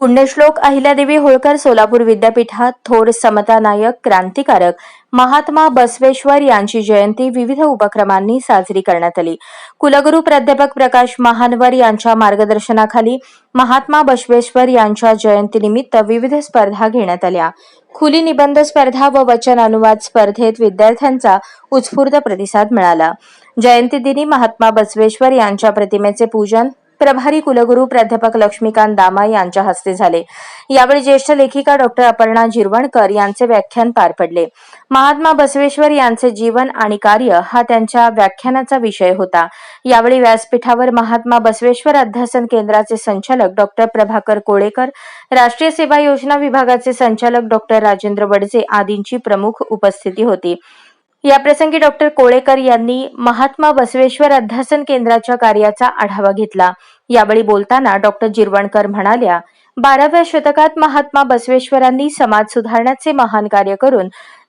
पुण्यश्लोक अहिल्यादेवी होळकर सोलापूर विद्यापीठात थोर समता नायक क्रांतिकारक महात्मा बसवेश्वर यांची जयंती विविध उपक्रमांनी साजरी करण्यात आली. कुलगुरू प्राध्यापक प्रकाश महानवर यांच्या मार्गदर्शनाखाली महात्मा बसवेश्वर यांच्या जयंतीनिमित्त विविध स्पर्धा घेण्यात आल्या. खुली निबंध स्पर्धा व वचन अनुवाद स्पर्धेत विद्यार्थ्यांचा उत्स्फूर्त प्रतिसाद मिळाला. जयंतीदिनी महात्मा बसवेश्वर यांच्या प्रतिमेचे पूजन प्रभारी कुलगुरू प्राध्यापक लक्ष्मीकांत दामा यांच्या हस्ते झाले. यावेळी ज्येष्ठ लेखिका डॉक्टर अपर्णा जिरवणकर यांचे व्याख्यान पार पडले. महात्मा बसवेश्वर यांचे जीवन आणि कार्य हा त्यांच्या व्याख्यानाचा विषय होता. यावेळी व्यासपीठावर महात्मा बसवेश्वर अध्यासन केंद्राचे संचालक डॉक्टर प्रभाकर कोळेकर राष्ट्रीय सेवा योजना विभागाचे संचालक डॉक्टर राजेंद्र वडजे आदींची प्रमुख उपस्थिती होती. याप्रसंगी डॉक्टर कोळेकर यांनी महात्मा बसवेश्वर अध्यासन केंद्राच्या कार्याचा आढावा घेतला. यावेळी बोलताना डॉक्टर जिरवणकर म्हणाल्या बाराव्या शतकात महात्मा बसवेश्वरांनी समाज सुधारण्याचे महान कार्य करून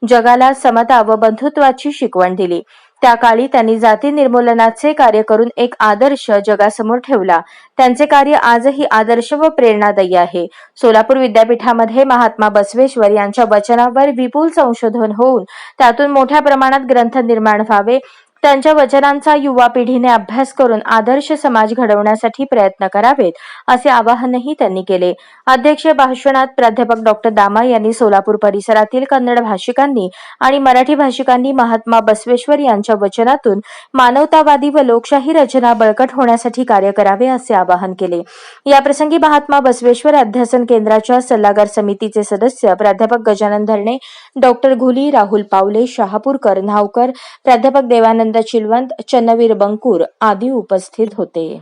जगाला समता व बंधुत्वाची शिकवण दिली. त्या काळी त्यांनी जाती निर्मूलनाचे कार्य करून एक आदर्श जगासमोर ठेवला. त्यांचे कार्य आजही आदर्श व प्रेरणादायी आहे. सोलापूर विद्यापीठामध्ये महात्मा बसवेश्वर यांच्या वचनावर विपुल संशोधन होऊन त्यातून मोठ्या प्रमाणात ग्रंथ निर्माण व्हावे त्यांच्या वचनांचा युवा पिढीने अभ्यास करून आदर्श समाज घडवण्यासाठी प्रयत्न करावेत असे आवाहनही त्यांनी केले. अध्यक्ष भाषणात प्राध्यापक डॉक्टर दामा यांनी सोलापूर परिसरातील कन्नड भाषिकांनी आणि मराठी भाषिकांनी महात्मा बसवेश्वर यांच्या वचनातून मानवतावादी व लोकशाही रचना बळकट होण्यासाठी कार्य करावे असे आवाहन केले. याप्रसंगी महात्मा बसवेश्वर अध्यासन केंद्राच्या सल्लागार समितीचे सदस्य प्राध्यापक गजानन धरणे डॉक्टर घुली राहुल पावले शहापूरकर न्हावकर प्राध्यापक देवानंद चिलवंत चन्नवीर बंकूर आदी उपस्थित होते.